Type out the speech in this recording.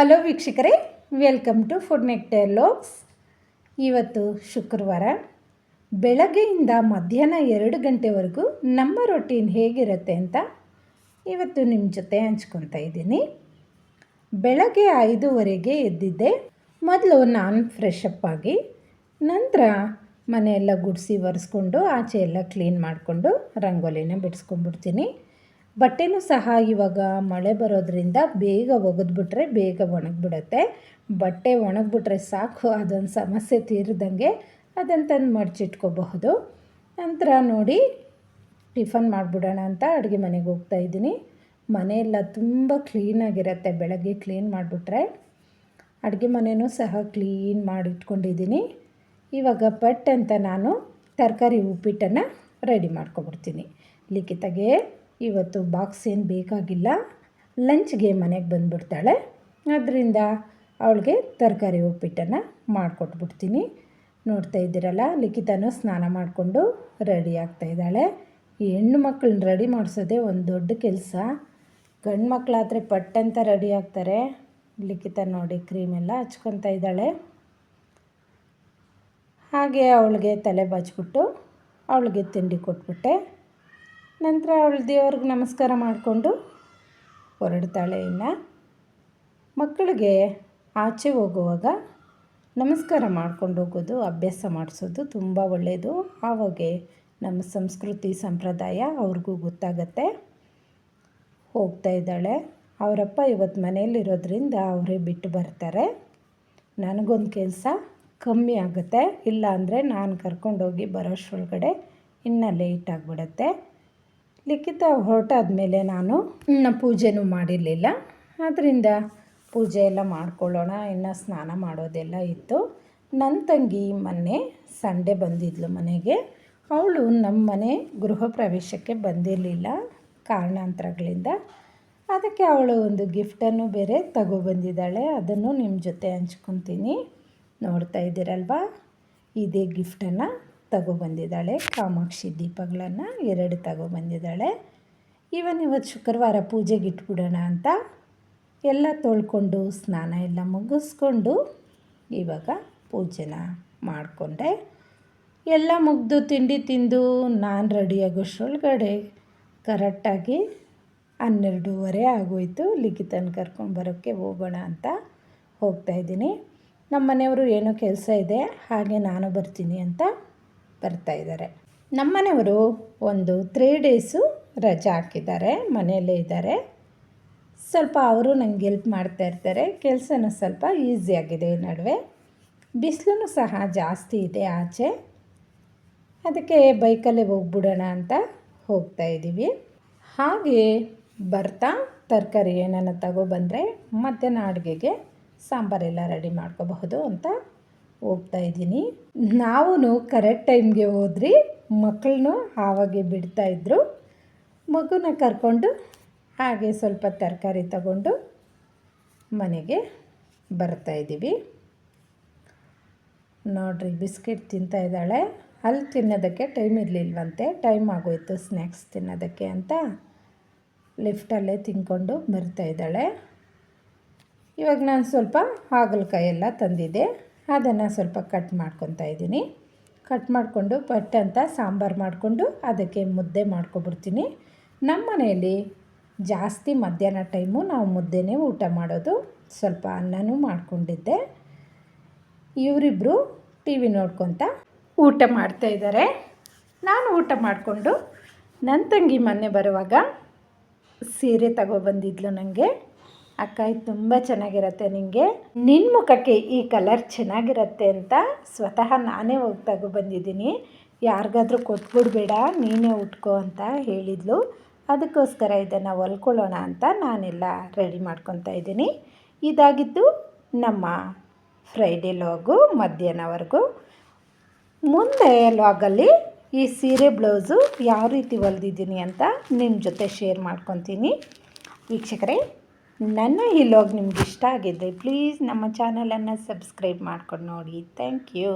Hello ವೀಕ್ಷಕರೇ welcome to food ನೆಕ್ ಲೋಕ್ಸ್ ಇವತ್ತು ಶುಕ್ರವಾರ, ಬೆಳಗ್ಗೆಯಿಂದ ಮಧ್ಯಾಹ್ನ ಎರಡು ಗಂಟೆವರೆಗೂ ನಮ್ಮ ರೊಟೀನ್ ಹೇಗಿರುತ್ತೆ ಅಂತ ಇವತ್ತು ನಿಮ್ಮ ಜೊತೆ ಹಂಚ್ಕೊತಾ ಇದ್ದೀನಿ. ಬೆಳಗ್ಗೆ ಐದೂವರೆಗೆ ಎದ್ದಿದ್ದೆ, ಮೊದಲು ನಾನು ಫ್ರೆಶ್ ಆಗಿ, ನಂತರ ಮನೆಯೆಲ್ಲ ಗುಡಿಸಿ ಒರೆಸ್ಕೊಂಡು, ಆಚೆ ಎಲ್ಲ ಕ್ಲೀನ್ ಮಾಡಿಕೊಂಡು, ರಂಗೋಲಿನ ಬಿಡಿಸ್ಕೊಂಡ್ಬಿಡ್ತೀನಿ. ಬಟ್ಟೆನೂ ಸಹ ಇವಾಗ ಮಳೆ ಬರೋದ್ರಿಂದ ಬೇಗ ಒಗೆದ್ಬಿಟ್ರೆ ಬೇಗ ಒಣಗಿಬಿಡುತ್ತೆ. ಬಟ್ಟೆ ಒಣಗಿಬಿಟ್ರೆ ಸಾಕು, ಅದೊಂದು ಸಮಸ್ಯೆ ತೀರಿದಂಗೆ ಅದನ್ನು ತಂದು ಮಡಚಿಟ್ಕೋಬಹುದು. ನಂತರ ನೋಡಿ, ಟಿಫನ್ ಮಾಡಿಬಿಡೋಣ ಅಂತ ಅಡುಗೆ ಮನೆಗೆ ಹೋಗ್ತಾ ಇದ್ದೀನಿ. ಮನೆಯೆಲ್ಲ ತುಂಬ ಕ್ಲೀನಾಗಿರುತ್ತೆ, ಬೆಳಗ್ಗೆ ಕ್ಲೀನ್ ಮಾಡಿಬಿಟ್ರೆ. ಅಡುಗೆ ಮನೆಯೂ ಸಹ ಕ್ಲೀನ್ ಮಾಡಿಟ್ಕೊಂಡಿದ್ದೀನಿ. ಇವಾಗ ಪಟ್ ಅಂತ ನಾನು ತರಕಾರಿ ಉಪ್ಪಿಟ್ಟನ್ನು ರೆಡಿ ಮಾಡ್ಕೊಬಿಡ್ತೀನಿ. ಲಿಖಿತಗೆ ಇವತ್ತು ಬಾಕ್ಸ್ ಏನು ಬೇಕಾಗಿಲ್ಲ. ಲಂಚ್ಗೆ ಮನೆಗೆ ಬಂದುಬಿಡ್ತಾಳೆ. ಅದರಿಂದ ಅವಳಿಗೆ ತರಕಾರಿ ಉಪ್ಪಿಟ್ಟನ್ನು ಮಾಡಿಕೊಟ್ಬಿಡ್ತೀನಿ. ನೋಡ್ತಾ ಇದ್ದೀರಲ್ಲ, ಲಿಖಿತನೂ ಸ್ನಾನ ಮಾಡಿಕೊಂಡು ರೆಡಿ ಆಗ್ತಾ ಆಗ್ತಾಯಿದ್ದಾಳೆ ಹೆಣ್ಣು ಮಕ್ಕಳನ್ನ ರೆಡಿ ಮಾಡಿಸೋದೇ ಒಂದು ದೊಡ್ಡ ಕೆಲಸ. ಗಂಡು ಮಕ್ಕಳಾದರೆ ಪಟ್ಟಂತ ರೆಡಿ ಆಗ್ತಾರೆ. ಲಿಖಿತ ನೋಡಿ ಕ್ರೀಮೆಲ್ಲ ಹಚ್ಕೊತಾ ಇದ್ದಾಳೆ. ಹಾಗೆ ಅವಳಿಗೆ ತಲೆ ಬಾಚ್ಬಿಟ್ಟು ಅವಳಿಗೆ ತಿಂಡಿ ಕೊಟ್ಬಿಟ್ಟೆ. ನಂತರ ಅವಳು ದೇವ್ರಿಗೆ ನಮಸ್ಕಾರ ಮಾಡಿಕೊಂಡು ಹೊರಡ್ತಾಳೆ ಇನ್ನು. ಮಕ್ಕಳಿಗೆ ಆಚೆ ಹೋಗುವಾಗ ನಮಸ್ಕಾರ ಮಾಡ್ಕೊಂಡು ಹೋಗೋದು, ಅಭ್ಯಾಸ ಮಾಡಿಸೋದು ತುಂಬ ಒಳ್ಳೆಯದು ಆವಾಗ ನಮ್ಮ ಸಂಸ್ಕೃತಿ ಸಂಪ್ರದಾಯ ಅವ್ರಿಗೂ ಗೊತ್ತಾಗತ್ತೆ. ಹೋಗ್ತಾ ಇದ್ದಾಳೆ. ಅವರಪ್ಪ ಇವತ್ತು ಮನೆಯಲ್ಲಿರೋದ್ರಿಂದ ಅವರೇ ಬಿಟ್ಟು ಬರ್ತಾರೆ. ನನಗೊಂದು ಕೆಲಸ ಕಮ್ಮಿ ಆಗುತ್ತೆ. ಇಲ್ಲ ಅಂದರೆ ನಾನು ಕರ್ಕೊಂಡೋಗಿ ಬರೋಷ್ಟ್ರೊಳಗಡೆ ಇನ್ನೂ ಲೇಟ್ ಆಗಿಬಿಡುತ್ತೆ. ಲಿಖಿತ ಹೊರಟಾದ್ಮೇಲೆ ನಾನು ಇನ್ನು ಪೂಜೆನೂ ಮಾಡಿರಲಿಲ್ಲ. ಆದ್ದರಿಂದ ಪೂಜೆ ಎಲ್ಲ ಮಾಡ್ಕೊಳ್ಳೋಣ, ಇನ್ನು ಸ್ನಾನ ಮಾಡೋದೆಲ್ಲ ಇತ್ತು. ನನ್ನ ತಂಗಿ ಮೊನ್ನೆ ಸಂಡೇ ಬಂದಿದ್ಲು ಮನೆಗೆ. ಅವಳು ನಮ್ಮ ಮನೆ ಗೃಹ ಪ್ರವೇಶಕ್ಕೆ ಬಂದಿರಲಿಲ್ಲ ಕಾರಣಾಂತರಗಳಿಂದ. ಅದಕ್ಕೆ ಅವಳು ಒಂದು ಗಿಫ್ಟನ್ನು ಬೇರೆ ತಗೊಬಂದಿದ್ದಾಳೆ ಅದನ್ನು ನಿಮ್ಮ ಜೊತೆ ಹಂಚ್ಕೊತೀನಿ. ನೋಡ್ತಾ ಇದ್ದೀರಲ್ವಾ? ಇದೇ ಗಿಫ್ಟನ್ನು ತಗೊಬಂದಿದ್ದಾಳೆ. ಕಾಮಾಕ್ಷಿ ದೀಪಗಳನ್ನು ಎರಡು ತಗೊಬಂದಿದ್ದಾಳೆ. ಇವನ್ ಇವತ್ತು ಶುಕ್ರವಾರ ಪೂಜೆಗೆ ಇಟ್ಬಿಡೋಣ ಅಂತ ಎಲ್ಲ ತೊಳ್ಕೊಂಡು ಸ್ನಾನ ಎಲ್ಲ ಮುಗಿಸ್ಕೊಂಡು ಇವಾಗ ಪೂಜೆನ ಮಾಡಿಕೊಂಡೆ. ಎಲ್ಲ ಮುಗಿದು ತಿಂಡಿ ತಿಂದು ನಾನು ರೆಡಿಯಾಗೋಷ್ಟೊಳಗಡೆ ಕರೆಕ್ಟಾಗಿ ಹನ್ನೆರಡೂವರೆ ಆಗೋಯ್ತು. ಲಿಖಿತನ ಕರ್ಕೊಂಡು ಬರೋಕ್ಕೆ ಹೋಗೋಣ ಅಂತ ಹೋಗ್ತಾಯಿದ್ದೀನಿ ನಮ್ಮ ಮನೆಯವರು ಏನೋ ಕೆಲಸ ಇದೆ, ಹಾಗೆ ನಾನು ಬರ್ತೀನಿ ಅಂತ ಬರ್ತಾಯಿದ್ದಾರೆ ಇದ್ದಾರೆ. ನಮ್ಮನೆಯವರು ಒಂದು ತ್ರೀ ಡೇಸು ರಜೆ ಹಾಕಿದ್ದಾರೆ, ಮನೆಯಲ್ಲೇ ಇದ್ದಾರೆ. ಸ್ವಲ್ಪ ಅವರು ನಂಗೆ ಹೆಲ್ಪ್ ಮಾಡ್ತಾ ಇರ್ತಾರೆ, ಕೆಲಸನೂ ಸ್ವಲ್ಪ ಈಸಿಯಾಗಿದೆ ಈ ನಡುವೆ. ಬಿಸಿಲು ಸಹ ಜಾಸ್ತಿ ಇದೆ ಆಚೆ. ಅದಕ್ಕೆ ಬೈಕಲ್ಲೇ ಹೋಗ್ಬಿಡೋಣ ಅಂತ ಹೋಗ್ತಾ ಇದ್ದೀವಿ. ಹಾಗೆ ಬರ್ತಾ ತರಕಾರಿ ಏನನ್ನ ತಗೊಬಂದರೆ ಮಧ್ಯಾಹ್ನ ಅಡುಗೆಗೆ ಸಾಂಬಾರೆಲ್ಲ ರೆಡಿ ಮಾಡ್ಕೋಬಹುದು ಅಂತ ಹೋಗ್ತಾ ಇದ್ದೀನಿ. ನಾವು ಕರೆಕ್ಟ್ ಟೈಮ್ಗೆ ಹೋದ್ರಿ ಮಕ್ಕಳನ್ನೂ ಆವಾಗೆ ಬಿಡ್ತಾಯಿದ್ರು ಮಗುನ ಕರ್ಕೊಂಡು ಹಾಗೆ ಸ್ವಲ್ಪ ತರಕಾರಿ ತಗೊಂಡು ಮನೆಗೆ ಬರ್ತಾಯಿದ್ದೀವಿ ನೋಡ್ರಿ, ಬಿಸ್ಕೆಟ್ ತಿಂತಾ ಇದ್ದಾಳೆ. ಅಲ್ಲಿ ತಿನ್ನೋದಕ್ಕೆ ಟೈಮ್ ಇರಲಿಲ್ವಂತೆ. ಟೈಮ್ ಆಗೋಯ್ತು ಸ್ನ್ಯಾಕ್ಸ್ ತಿನ್ನೋದಕ್ಕೆ ಅಂತ. ಲಿಫ್ಟಲ್ಲೇ ತಿನ್ಕೊಂಡು ಬರ್ತಾಯಿದ್ದಾಳೆ ಇವಾಗ ನಾನು ಸ್ವಲ್ಪ ಹಾಗಲಕಾಯಿ ಎಲ್ಲ ತಂದಿದ್ದೆ. ಅದನ್ನು ಸ್ವಲ್ಪ ಕಟ್ ಮಾಡ್ಕೊತಾ ಇದ್ದೀನಿ. ಕಟ್ ಮಾಡಿಕೊಂಡು ಪಟ್ ಅಂತ ಸಾಂಬಾರು ಮಾಡಿಕೊಂಡು ಅದಕ್ಕೆ ಮುದ್ದೆ ಮಾಡ್ಕೊಬಿಡ್ತೀನಿ. ನಮ್ಮ ಮನೆಯಲ್ಲಿ ಜಾಸ್ತಿ ಮಧ್ಯಾಹ್ನ ಟೈಮು ನಾವು ಮುದ್ದೆನೇ ಊಟ ಮಾಡೋದು. ಸ್ವಲ್ಪ ಅನ್ನನೂ ಮಾಡಿಕೊಂಡಿದ್ದೆ. ಇವರಿಬ್ಬರು ಟಿ ವಿ ನೋಡ್ಕೊತ ಊಟ ಮಾಡ್ತಾಯಿದ್ದಾರೆ ನಾನು ಊಟ ಮಾಡಿಕೊಂಡು ನನ್ನ ತಂಗಿ ಮೊನ್ನೆ ಬರುವಾಗ ಸೀರೆ ತಗೊಬಂದಿದ್ಲು ನನಗೆ ಅಕ್ಕ ಇದು ತುಂಬ ಚೆನ್ನಾಗಿರುತ್ತೆ ನಿನಗೆ ನಿನ್ನ ಮುಖಕ್ಕೆ ಈ ಕಲರ್ ಚೆನ್ನಾಗಿರುತ್ತೆ ಅಂತ ಸ್ವತಃ ನಾನೇ ಹೋಗಿ ತಗೊಬಂದಿದ್ದೀನಿ ಯಾರಿಗಾದ್ರೂ ಕೊಟ್ಬಿಡ್ಬೇಡ, ನೀನೇ ಉಟ್ಕೋ ಅಂತ ಹೇಳಿದ್ಲು. ಅದಕ್ಕೋಸ್ಕರ ಇದನ್ನು ಹೊಲ್ಕೊಳ್ಳೋಣ ಅಂತ ನಾನೆಲ್ಲ ರೆಡಿ ಮಾಡ್ಕೊತಾ ಇದ್ದೀನಿ. ಇದಾಗಿದ್ದು ನಮ್ಮ ಫ್ರೈಡೇ ಲಾಗು ಮಧ್ಯಾಹ್ನವರೆಗೂ. ಮುಂದೆ ಲಾಗಲ್ಲಿ ಈ ಸೀರೆ, ಬ್ಲೌಸು ಯಾವ ರೀತಿ ಹೊಲ್ದಿದ್ದೀನಿ ಅಂತ ನಿಮ್ಮ ಜೊತೆ ಶೇರ್ ಮಾಡ್ಕೊತೀನಿ. ವೀಕ್ಷಕರೇ ನನ್ನ ಈ ಲಾಗ್ ನಿಮ್ಗೆ ಇಷ್ಟ ಆಗಿದ್ದರೆ ಪ್ಲೀಸ್ ನಮ್ಮ ಚಾನಲನ್ನು ಸಬ್ಸ್ಕ್ರೈಬ್ ಮಾಡ್ಕೊಂಡು ನೋಡಿ. Thank you